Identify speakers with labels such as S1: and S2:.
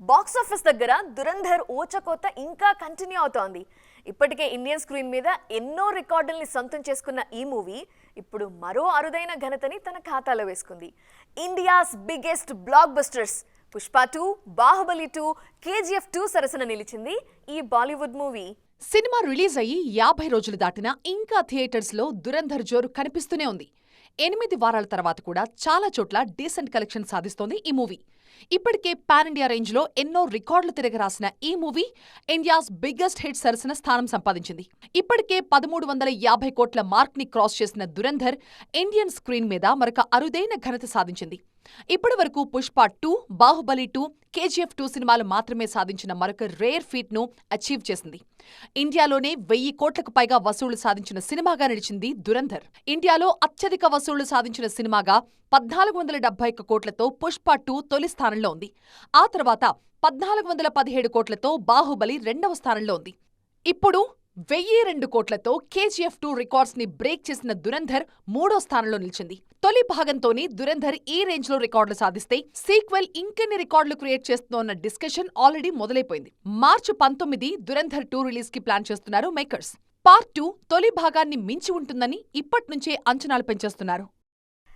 S1: Box office దగ్గర దురంధర్ ఊచకోత ఇంకా కంటిన్యూ అవుతోంది. ఇప్పటికే ఇండియన్ స్క్రీన్ మీద ఎన్నో రికార్డుల్ని సొంతం చేసుకున్న ఈ మూవీ ఇప్పుడు మరో అరుదైన ఘనతని తన ఖాతాలో వేసుకుంది. India's biggest blockbusters Pushpa two Baahubali two KGF two సరసన నిలిచింది ఈ బాలీవుడ్ మూవీ.
S2: సినిమా రిలీజ్ అయ్యి యాభై రోజులు దాటినా ఇంకా థియేటర్స్లో దురంధర్ జోరు కనిపిస్తూనే ఉంది. ఎనిమిది వారాల తర్వాత కూడా చాలా చోట్ల డీసెంట్ కలెక్షన్ సాధిస్తోంది ఈ మూవీ. ఇప్పటికే పాన్ ఇండియా రేంజ్లో ఎన్నో రికార్డులు తిరగరాసిన ఈ మూవీ ఇండియాస్ బిగ్గెస్ట్ హిట్ సరసన స్థానం సంపాదించింది. ఇప్పటికే పదమూడు వందల యాభై కోట్ల మార్క్ని క్రాస్ చేసిన దురంధర్ ఇండియన్ స్క్రీన్ మీద మరొక అరుదైన ఘనత సాధించింది. ఇప్పటి వరకు Pushpa two Baahubali two KGF two సినిమాలు మాత్రమే సాధించిన మరొక రేర్ ఫీట్ను అచీవ్ చేసింది. ఇండియాలోనే వెయ్యి కోట్లకు పైగా వసూళ్ళు సాధించిన సినిమాగా నిలిచింది దురంధర్. ఇండియాలో అత్యధిక వసూళ్ళు సాధించిన సినిమాగా పద్నాలుగు వందల డెబ్బై ఒక్క కోట్లతో పుష్ప టూ తొలి స్థానంలో ఉంది. ఆ తర్వాత పద్నాలుగు వందల పదిహేడు కోట్లతో బాహుబలి రెండవ స్థానంలో ఉంది. ఇప్పుడు వెయ్యి రెండు కోట్లతో కేజీఎఫ్ టూ రికార్డ్స్ని బ్రేక్ చేసిన దురంధర్ మూడో స్థానంలో నిలిచింది. తొలి భాగంతోనే దురంధర్ ఈ రేంజ్లో రికార్డులు సాధిస్తే సీక్వెల్ ఇంకెన్ని రికార్డులు క్రియేట్ చేస్తుందన్న డిస్కషన్ ఆల్రెడీ మొదలైపోయింది. మార్చి పంతొమ్మిది దురంధర్ టూ రిలీజ్కి ప్లాన్ చేస్తున్నారు మేకర్స్. పార్ట్ టూ తొలి భాగాన్ని మించి ఉంటుందని ఇప్పట్నుంచే అంచనాలు పెంచేస్తున్నారు.